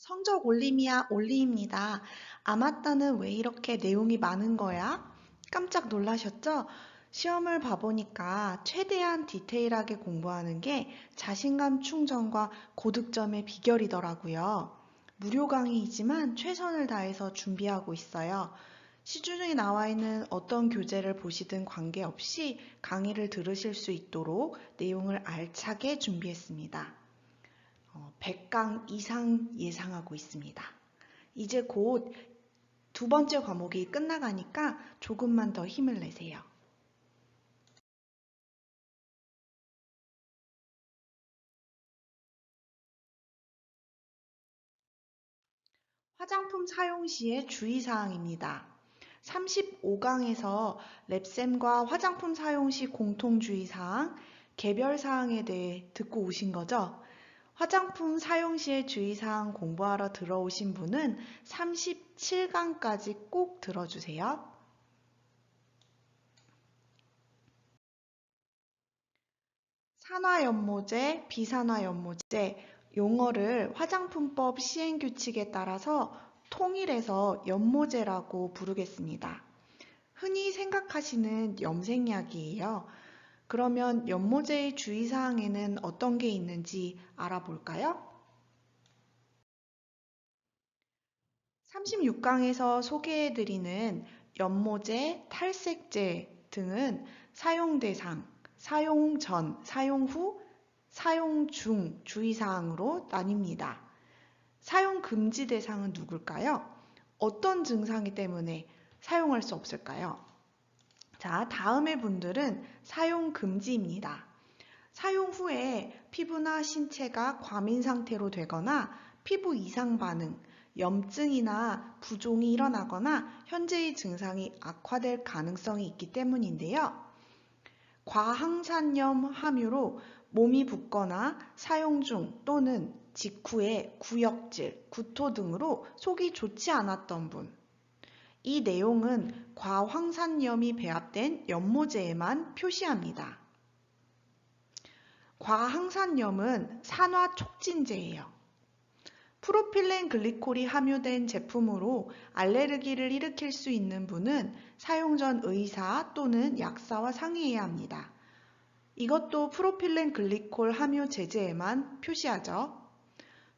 성적 올림이야 올림입니다. 아마따는 왜 이렇게 내용이 많은 거야? 깜짝 놀라셨죠? 시험을 봐보니까 최대한 디테일하게 공부하는 게 자신감 충전과 고득점의 비결이더라고요. 무료 강의이지만 최선을 다해서 준비하고 있어요. 시중에 나와 있는 어떤 교재를 보시든 관계없이 강의를 들으실 수 있도록 내용을 알차게 준비했습니다. 100강 어, 이상 예상하고 있습니다. 이제 곧 두 번째 과목이 끝나가니까 조금만 더 힘을 내세요. 화장품 사용 시의 주의사항입니다. 35강에서 랩쌤과 화장품 사용 시 공통주의사항, 개별사항에 대해 듣고 오신 거죠? 화장품 사용 시의 주의사항 공부하러 들어오신 분은 37강까지 꼭 들어주세요. 산화연모제, 비산화연모제, 용어를 화장품법 시행규칙에 따라서 통일해서 연모제라고 부르겠습니다. 흔히 생각하시는 염색약이에요. 그러면 연모제의 주의사항에는 어떤 게 있는지 알아볼까요? 36강에서 소개해드리는 연모제, 탈색제 등은 사용 대상, 사용 전, 사용 후, 사용 중 주의사항으로 나뉩니다. 사용 금지 대상은 누굴까요? 어떤 증상이 때문에 사용할 수 없을까요? 자, 다음의 분들은 사용 금지입니다. 사용 후에 피부나 신체가 과민 상태로 되거나 피부 이상 반응, 염증이나 부종이 일어나거나 현재의 증상이 악화될 가능성이 있기 때문인데요. 과항산염 함유로 몸이 붓거나 사용 중 또는 직후에 구역질, 구토 등으로 속이 좋지 않았던 분, 이 내용은 과황산염이 배합된 연모제에만 표시합니다. 과항산염은 산화 촉진제예요. 프로필렌 글리콜이 함유된 제품으로 알레르기를 일으킬 수 있는 분은 사용 전 의사 또는 약사와 상의해야 합니다. 이것도 프로필렌 글리콜 함유 제제에만 표시하죠.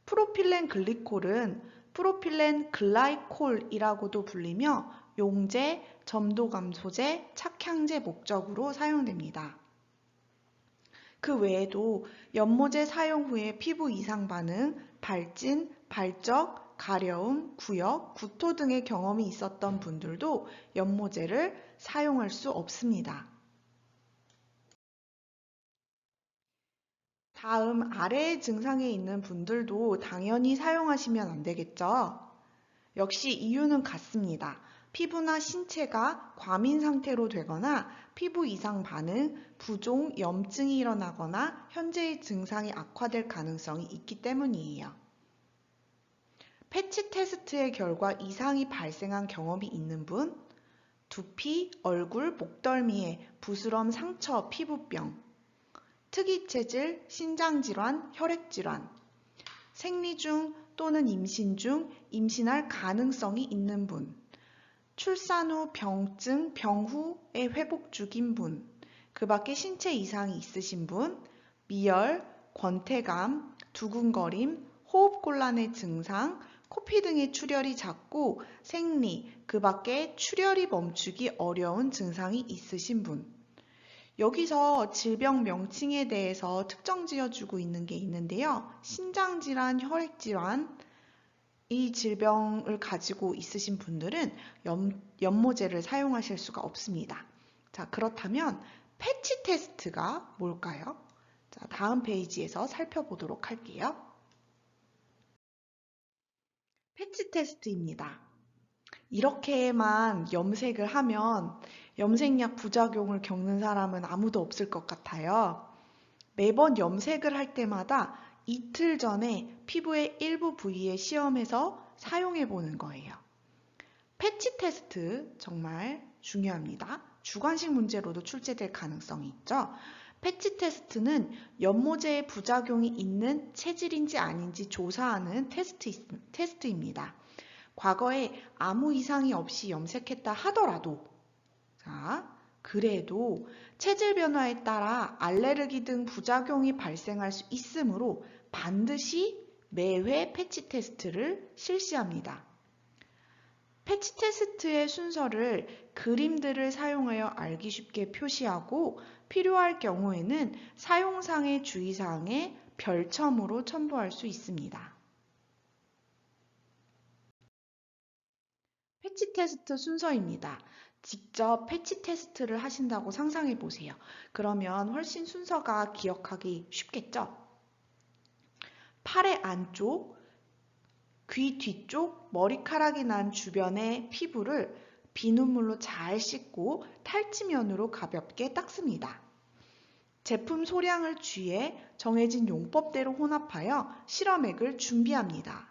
프로필렌 글리콜은 프로필렌 글라이콜이라고도 불리며 용제, 점도 감소제, 착향제 목적으로 사용됩니다. 그 외에도 연모제 사용 후에 피부 이상 반응, 발진, 발적, 가려움, 구역, 구토 등의 경험이 있었던 분들도 연모제를 사용할 수 없습니다. 다음 아래의 증상에 있는 분들도 당연히 사용하시면 안 되겠죠? 역시 이유는 같습니다. 피부나 신체가 과민 상태로 되거나 피부 이상 반응, 부종, 염증이 일어나거나 현재의 증상이 악화될 가능성이 있기 때문이에요. 패치 테스트의 결과 이상이 발생한 경험이 있는 분, 두피, 얼굴, 목덜미에 부스럼, 상처, 피부병, 특이체질, 신장질환, 혈액질환, 생리 중 또는 임신 중 임신할 가능성이 있는 분, 출산 후 병증, 병후의 회복 중인 분, 그 밖에 신체 이상이 있으신 분, 미열, 권태감, 두근거림, 호흡곤란의 증상, 코피 등의 출혈이 잦고 생리, 그 밖에 출혈이 멈추기 어려운 증상이 있으신 분, 여기서 질병 명칭에 대해서 특정 지어주고 있는 게 있는데요. 신장질환, 혈액질환, 이 질병을 가지고 있으신 분들은 연, 연모제를 사용하실 수가 없습니다. 자, 그렇다면 패치 테스트가 뭘까요? 자, 다음 페이지에서 살펴보도록 할게요. 패치 테스트입니다. 이렇게만 염색을 하면 염색약 부작용을 겪는 사람은 아무도 없을 것 같아요. 매번 염색을 할 때마다 이틀 전에 피부의 일부 부위에 시험해서 사용해 보는 거예요. 패치 테스트 정말 중요합니다. 주관식 문제로도 출제될 가능성이 있죠. 패치 테스트는 연모제의 부작용이 있는 체질인지 아닌지 조사하는 테스트, 테스트입니다. 과거에 아무 이상이 없이 염색했다 하더라도 자, 그래도 체질 변화에 따라 알레르기 등 부작용이 발생할 수 있으므로 반드시 매회 패치 테스트를 실시합니다. 패치 테스트의 순서를 그림들을 사용하여 알기 쉽게 표시하고 필요할 경우에는 사용상의 주의사항에 별첨으로 첨부할 수 있습니다. 패치 테스트 순서입니다. 직접 패치 테스트를 하신다고 상상해 보세요. 그러면 훨씬 순서가 기억하기 쉽겠죠? 팔의 안쪽, 귀 뒤쪽, 머리카락이 난 주변의 피부를 비눗물로 잘 씻고 탈지면으로 가볍게 닦습니다. 제품 소량을 쥐에 정해진 용법대로 혼합하여 실험액을 준비합니다.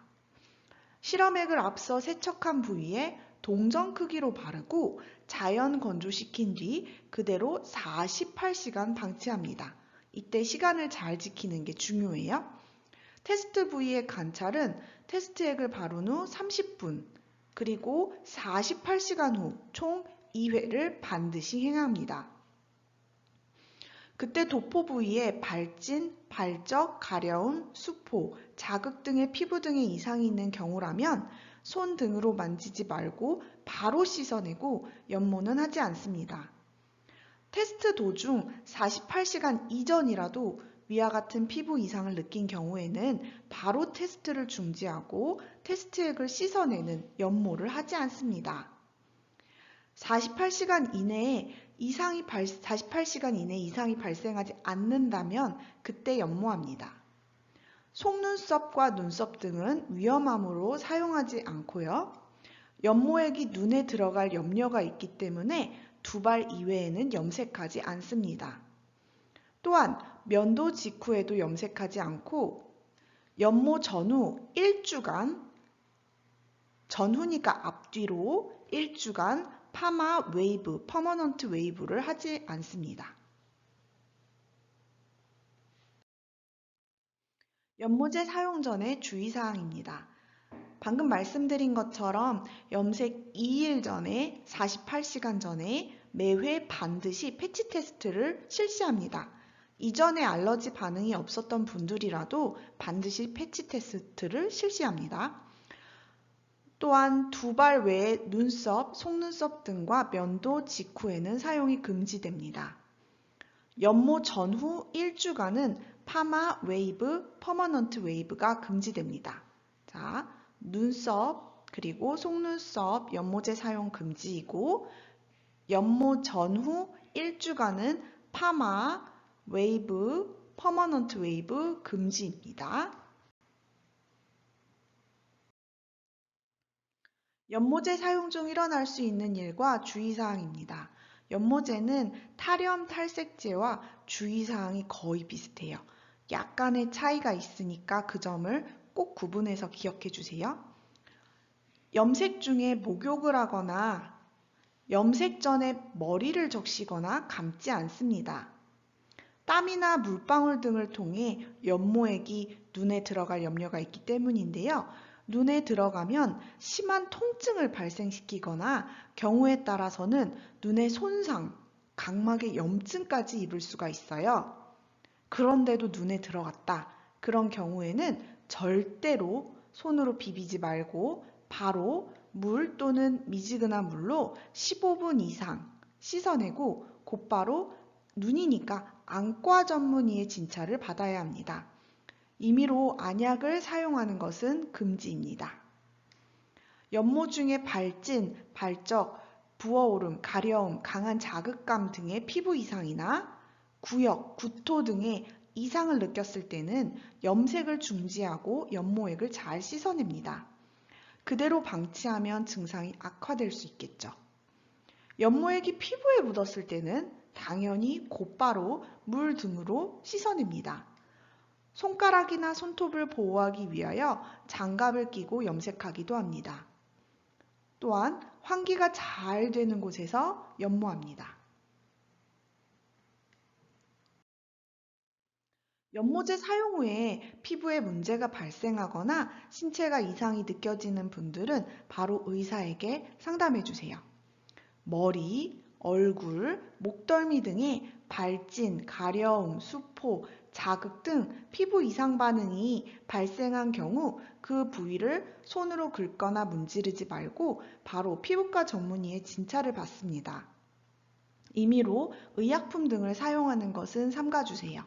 실험액을 앞서 세척한 부위에 동전 크기로 바르고 자연 건조시킨 뒤 그대로 48시간 방치합니다. 이때 시간을 잘 지키는 게 중요해요. 테스트 부위의 관찰은 테스트액을 바른 후 30분, 그리고 48시간 후 총 2회를 반드시 행합니다. 그때 도포 부위에 발진, 발적, 가려움, 수포, 자극 등의 피부 등의 이상이 있는 경우라면 손 등으로 만지지 말고 바로 씻어내고 연모는 하지 않습니다. 테스트 도중 48시간 이전이라도 위와 같은 피부 이상을 느낀 경우에는 바로 테스트를 중지하고 테스트액을 씻어내는 연모를 하지 않습니다. 48시간 이내에 이상이 발, 48시간 이내 이상이 발생하지 않는다면 그때 연모합니다. 속눈썹과 눈썹 등은 위험함으로 사용하지 않고요. 연모액이 눈에 들어갈 염려가 있기 때문에 두 발 이외에는 염색하지 않습니다. 또한 면도 직후에도 염색하지 않고 연모 전후 1주간 전후니까 앞뒤로 1주간 파마 웨이브, 퍼머넌트 웨이브를 하지 않습니다. 연모제 사용 전의 주의사항입니다. 방금 말씀드린 것처럼 염색 2일 전에 48시간 전에 매회 반드시 패치 테스트를 실시합니다. 이전에 알러지 반응이 없었던 분들이라도 반드시 패치 테스트를 실시합니다. 또한 두발 외에 눈썹, 속눈썹 등과 면도 직후에는 사용이 금지됩니다. 연모 전후 1주간은 파마 웨이브, 퍼머넌트 웨이브가 금지됩니다. 자, 눈썹, 그리고 속눈썹, 연모제 사용 금지이고 연모 전후 1주간은 파마, 웨이브, 퍼머넌트 웨이브 금지입니다. 연모제 사용 중 일어날 수 있는 일과 주의사항입니다. 연모제는 탈염 탈색제와 주의사항이 거의 비슷해요. 약간의 차이가 있으니까 그 점을 꼭 구분해서 기억해 주세요. 염색 중에 목욕을 하거나 염색 전에 머리를 적시거나 감지 않습니다. 땀이나 물방울 등을 통해 연모액이 눈에 들어갈 염려가 있기 때문인데요. 눈에 들어가면 심한 통증을 발생시키거나 경우에 따라서는 눈의 손상, 각막의 염증까지 입을 수가 있어요. 그런데도 눈에 들어갔다. 그런 경우에는 절대로 손으로 비비지 말고 바로 물 또는 미지근한 물로 15분 이상 씻어내고 곧바로 눈이니까 안과 전문의의 진찰을 받아야 합니다. 임의로 안약을 사용하는 것은 금지입니다. 연모 중에 발진, 발적, 부어오름, 가려움, 강한 자극감 등의 피부 이상이나 구역, 구토 등의 이상을 느꼈을 때는 염색을 중지하고 연모액을 잘 씻어냅니다. 그대로 방치하면 증상이 악화될 수 있겠죠. 연모액이 피부에 묻었을 때는 당연히 곧바로 물 등으로 씻어냅니다. 손가락이나 손톱을 보호하기 위하여 장갑을 끼고 염색하기도 합니다. 또한 환기가 잘 되는 곳에서 연모합니다. 연모제 사용 후에 피부에 문제가 발생하거나 신체가 이상이 느껴지는 분들은 바로 의사에게 상담해 주세요. 머리, 얼굴, 목덜미 등의 발진, 가려움, 수포, 자극 등 피부 이상 반응이 발생한 경우 그 부위를 손으로 긁거나 문지르지 말고 바로 피부과 전문의의 진찰을 받습니다. 임의로 의약품 등을 사용하는 것은 삼가주세요.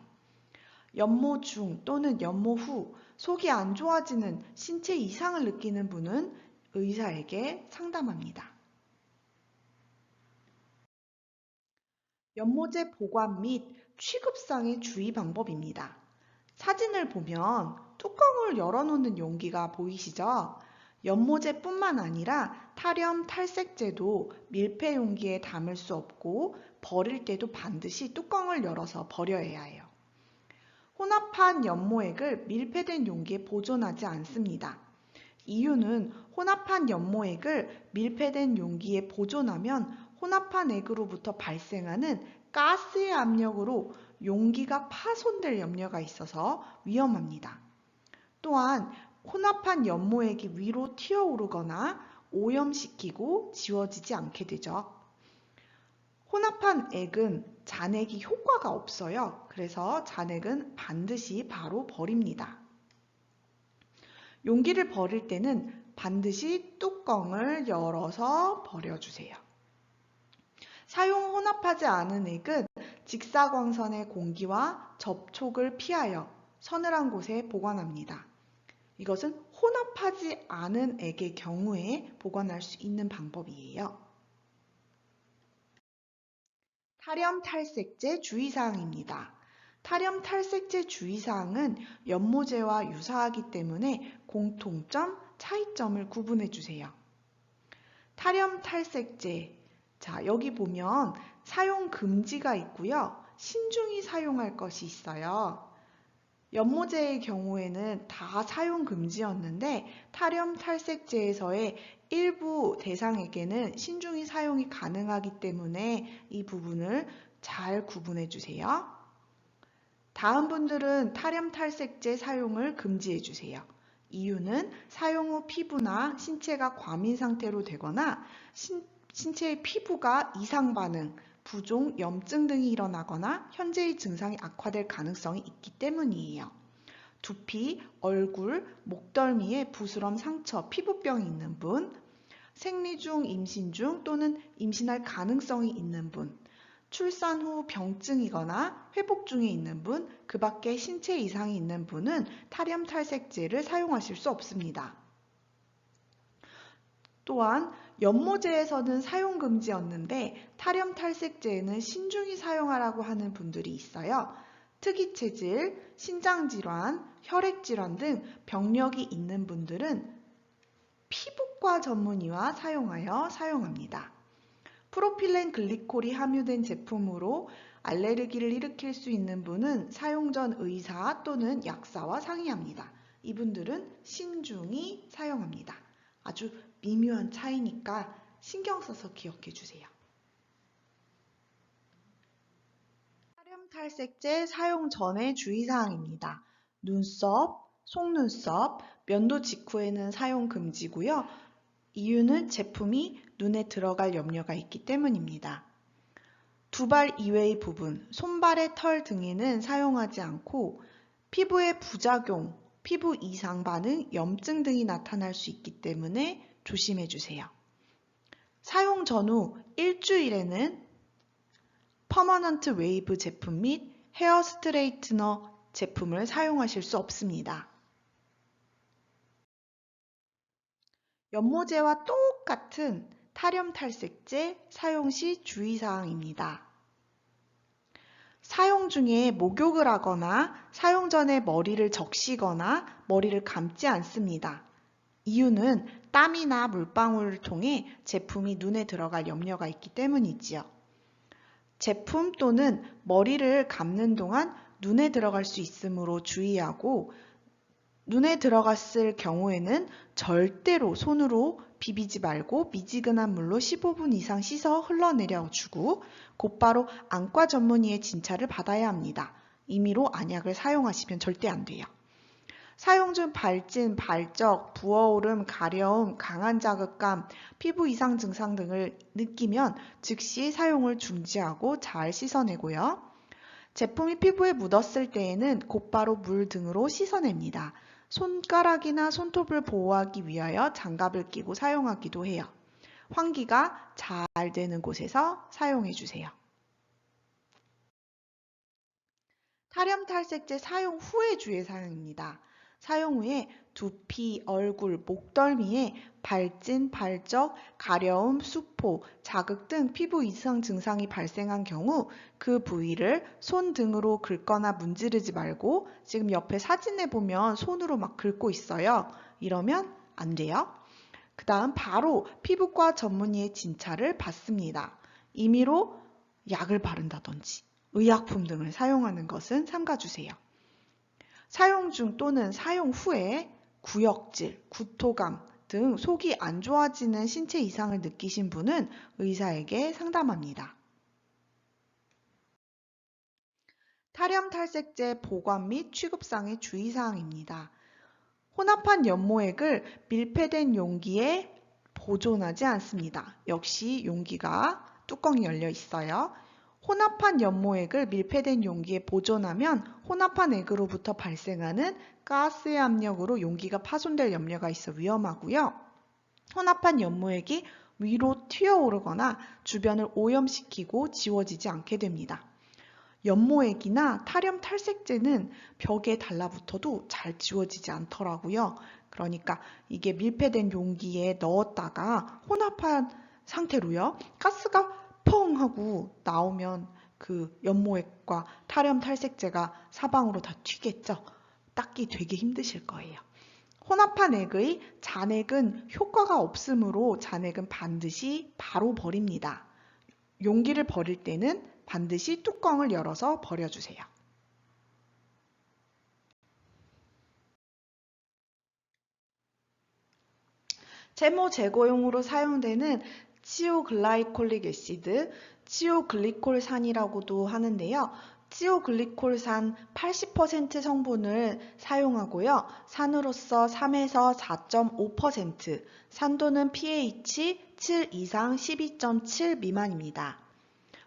연모 중 또는 연모 후 속이 안 좋아지는 신체 이상을 느끼는 분은 의사에게 상담합니다. 연모제 보관 및 취급상의 주의 방법입니다. 사진을 보면 뚜껑을 열어놓는 용기가 보이시죠? 연모제뿐만 아니라 탈염 탈색제도 밀폐 용기에 담을 수 없고 버릴 때도 반드시 뚜껑을 열어서 버려야 해요. 혼합한 연모액을 밀폐된 용기에 보존하지 않습니다. 이유는 혼합한 연모액을 밀폐된 용기에 보존하면 혼합한 액으로부터 발생하는 가스의 압력으로 용기가 파손될 염려가 있어서 위험합니다. 또한 혼합한 연모액이 위로 튀어오르거나 오염시키고 지워지지 않게 되죠. 혼합한 액은 잔액이 효과가 없어요. 그래서 잔액은 반드시 바로 버립니다. 용기를 버릴 때는 반드시 뚜껑을 열어서 버려주세요. 사용 혼합하지 않은 액은 직사광선의 공기와 접촉을 피하여 서늘한 곳에 보관합니다. 이것은 혼합하지 않은 액의 경우에 보관할 수 있는 방법이에요. 탈염 탈색제 주의사항입니다. 탈염 탈색제 주의사항은 연모제와 유사하기 때문에 공통점, 차이점을 구분해 주세요. 탈염 탈색제. 자, 여기 보면 사용 금지가 있고요. 신중히 사용할 것이 있어요. 연모제의 경우에는 다 사용 금지였는데 탈염 탈색제에서의 일부 대상에게는 신중히 사용이 가능하기 때문에 이 부분을 잘 구분해 주세요. 다음 분들은 탈염 탈색제 사용을 금지해 주세요. 이유는 사용 후 피부나 신체가 과민 상태로 되거나 신, 신체의 피부가 이상 반응, 부종, 염증 등이 일어나거나 현재의 증상이 악화될 가능성이 있기 때문이에요. 두피, 얼굴, 목덜미에 부스럼, 상처, 피부병이 있는 분, 생리 중, 임신 중 또는 임신할 가능성이 있는 분, 출산 후 병증이거나 회복 중에 있는 분, 그 밖에 신체 이상이 있는 분은 탈염 탈색제를 사용하실 수 없습니다. 또한 연모제에서는 사용 금지였는데 탈염 탈색제에는 신중히 사용하라고 하는 분들이 있어요. 특이 체질, 신장 질환, 혈액 질환 등 병력이 있는 분들은 피부과 전문의와 사용하여 사용합니다. 프로필렌 글리콜이 함유된 제품으로 알레르기를 일으킬 수 있는 분은 사용 전 의사 또는 약사와 상의합니다. 이분들은 신중히 사용합니다. 아주 미묘한 차이니까 신경 써서 기억해 주세요. 탈색제 사용 전의 주의사항입니다. 눈썹, 속눈썹, 면도 직후에는 사용 금지고요. 이유는 제품이 눈에 들어갈 염려가 있기 때문입니다. 두발 이외의 부분, 손발의 털 등에는 사용하지 않고 피부의 부작용, 피부 이상 반응, 염증 등이 나타날 수 있기 때문에 조심해 주세요. 사용 전후 일주일에는 퍼머넌트 웨이브 제품 및 헤어 스트레이트너 제품을 사용하실 수 없습니다. 연모제와 똑같은 탈염 탈색제 사용 시 주의사항입니다. 사용 중에 목욕을 하거나 사용 전에 머리를 적시거나 머리를 감지 않습니다. 이유는 땀이나 물방울을 통해 제품이 눈에 들어갈 염려가 있기 때문이지요. 제품 또는 머리를 감는 동안 눈에 들어갈 수 있으므로 주의하고 눈에 들어갔을 경우에는 절대로 손으로 비비지 말고 미지근한 물로 15분 이상 씻어 흘러내려 주고 곧바로 안과 전문의의 진찰을 받아야 합니다. 임의로 안약을 사용하시면 절대 안 돼요. 사용 중 발진, 발적, 부어오름, 가려움, 강한 자극감, 피부 이상 증상 등을 느끼면 즉시 사용을 중지하고 잘 씻어내고요. 제품이 피부에 묻었을 때에는 곧바로 물 등으로 씻어냅니다. 손가락이나 손톱을 보호하기 위하여 장갑을 끼고 사용하기도 해요. 환기가 잘 되는 곳에서 사용해 주세요. 탈염 탈색제 사용 후의 주의 사항입니다. 사용 후에 두피, 얼굴, 목덜미에 발진, 발적, 가려움, 수포, 자극 등 피부 이상 증상이 발생한 경우 그 부위를 손 등으로 긁거나 문지르지 말고 지금 옆에 사진에 보면 손으로 막 긁고 있어요. 이러면 안 돼요. 그 다음 바로 피부과 전문의의 진찰을 받습니다. 임의로 약을 바른다든지 의약품 등을 사용하는 것은 삼가주세요. 사용 중 또는 사용 후에 구역질, 구토감 등 속이 안 좋아지는 신체 이상을 느끼신 분은 의사에게 상담합니다. 탈염 탈색제 보관 및 취급상의 주의사항입니다. 혼합한 연모액을 밀폐된 용기에 보존하지 않습니다. 역시 용기가 뚜껑이 열려 있어요. 혼합한 연모액을 밀폐된 용기에 보존하면 혼합한 액으로부터 발생하는 가스의 압력으로 용기가 파손될 염려가 있어 위험하고요. 혼합한 연모액이 위로 튀어오르거나 주변을 오염시키고 지워지지 않게 됩니다. 연모액이나 탈염 탈색제는 벽에 달라붙어도 잘 지워지지 않더라고요. 그러니까 이게 밀폐된 용기에 넣었다가 혼합한 상태로요. 가스가 펑 하고 나오면 그 연모액과 탈염 탈색제가 사방으로 다 튀겠죠. 닦기 되게 힘드실 거예요. 혼합한 액의 잔액은 효과가 없으므로 잔액은 반드시 바로 버립니다. 용기를 버릴 때는 반드시 뚜껑을 열어서 버려주세요. 제모 제거용으로 사용되는 치오글라이콜릭 애시드, 치오글리콜산이라고도 하는데요. 치오글리콜산 80% 성분을 사용하고요. 산으로서 3에서 4.5%, 산도는 pH 7 이상 12.7 미만입니다.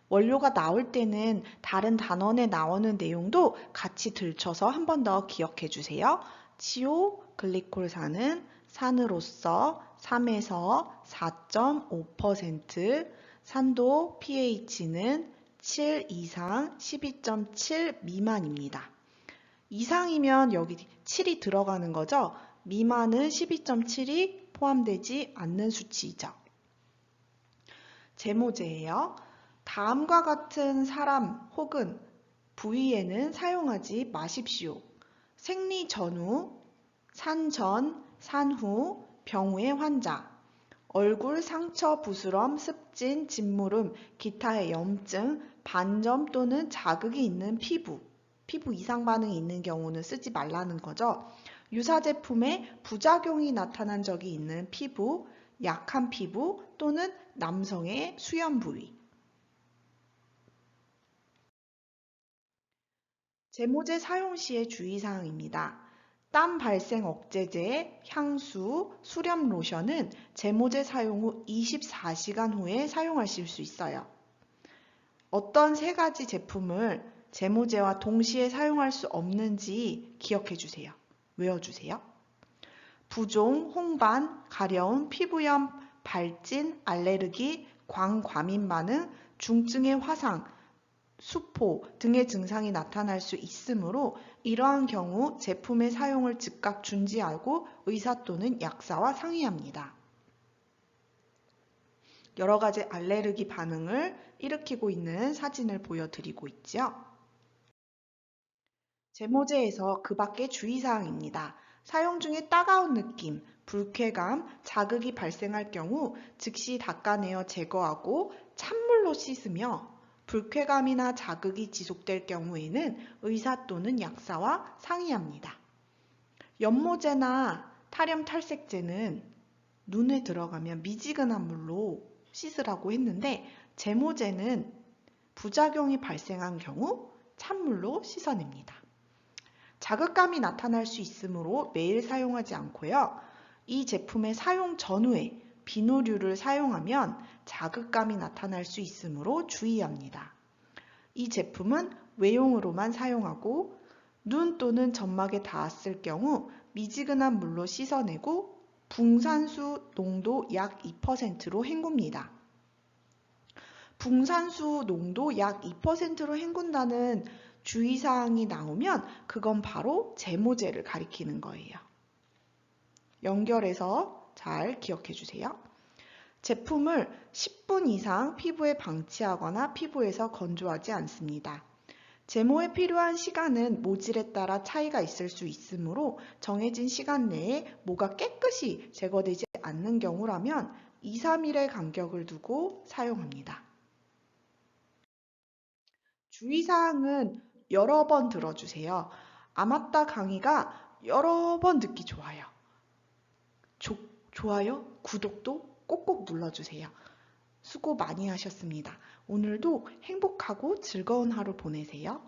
원료가 나올 때는 다른 단원에 나오는 내용도 같이 들춰서 한 번 더 기억해 주세요. 치오글리콜산은 산으로서 3에서 4.5%, 산도 pH는 7 이상 12.7 미만입니다. 이상이면 여기 7이 들어가는 거죠. 미만은 12.7이 포함되지 않는 수치이죠. 제모제예요. 다음과 같은 사람 혹은 부위에는 사용하지 마십시오. 생리 전후, 산전, 산후, 병후의 환자, 얼굴 상처, 부스럼, 습진, 진무름, 기타의 염증, 반점 또는 자극이 있는 피부, 피부 이상 반응이 있는 경우는 쓰지 말라는 거죠. 유사 제품에 부작용이 나타난 적이 있는 피부, 약한 피부 또는 남성의 수염 부위. 제모제 사용 시의 주의사항입니다. 땀 발생 억제제, 향수, 수렴 로션은 제모제 사용 후 24시간 후에 사용하실 수 있어요. 어떤 세 가지 제품을 제모제와 동시에 사용할 수 없는지 기억해 주세요. 외워 주세요. 부종, 홍반, 가려움, 피부염, 발진, 알레르기, 광과민 반응, 중증의 화상, 수포 등의 증상이 나타날 수 있으므로 이러한 경우 제품의 사용을 즉각 중지하고 의사 또는 약사와 상의합니다. 여러 가지 알레르기 반응을 일으키고 있는 사진을 보여드리고 있죠. 제모제에서 그 밖의 주의사항입니다. 사용 중에 따가운 느낌, 불쾌감, 자극이 발생할 경우 즉시 닦아내어 제거하고 찬물로 씻으며 불쾌감이나 자극이 지속될 경우에는 의사 또는 약사와 상의합니다. 연모제나 탈염 탈색제는 눈에 들어가면 미지근한 물로 씻으라고 했는데 제모제는 부작용이 발생한 경우 찬물로 씻어냅니다. 자극감이 나타날 수 있으므로 매일 사용하지 않고요. 이 제품의 사용 전후에 비누류를 사용하면 자극감이 나타날 수 있으므로 주의합니다. 이 제품은 외용으로만 사용하고 눈 또는 점막에 닿았을 경우 미지근한 물로 씻어내고 붕산수 농도 약 2%로 헹굽니다. 붕산수 농도 약 2%로 헹군다는 주의사항이 나오면 그건 바로 제모제를 가리키는 거예요. 연결해서 잘 기억해 주세요. 제품을 10분 이상 피부에 방치하거나 피부에서 건조하지 않습니다. 제모에 필요한 시간은 모질에 따라 차이가 있을 수 있으므로 정해진 시간 내에 모가 깨끗이 제거되지 않는 경우라면 2, 3일의 간격을 두고 사용합니다. 주의사항은 여러 번 들어주세요. 아맞다 강의가 여러 번 듣기 좋아요. 조, 좋아요, 구독도 꼭꼭 눌러주세요. 수고 많이 하셨습니다. 오늘도 행복하고 즐거운 하루 보내세요.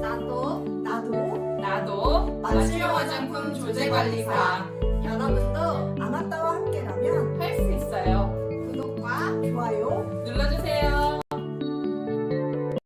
나도 나도 나도 맞춤형 화장품 조제 관리사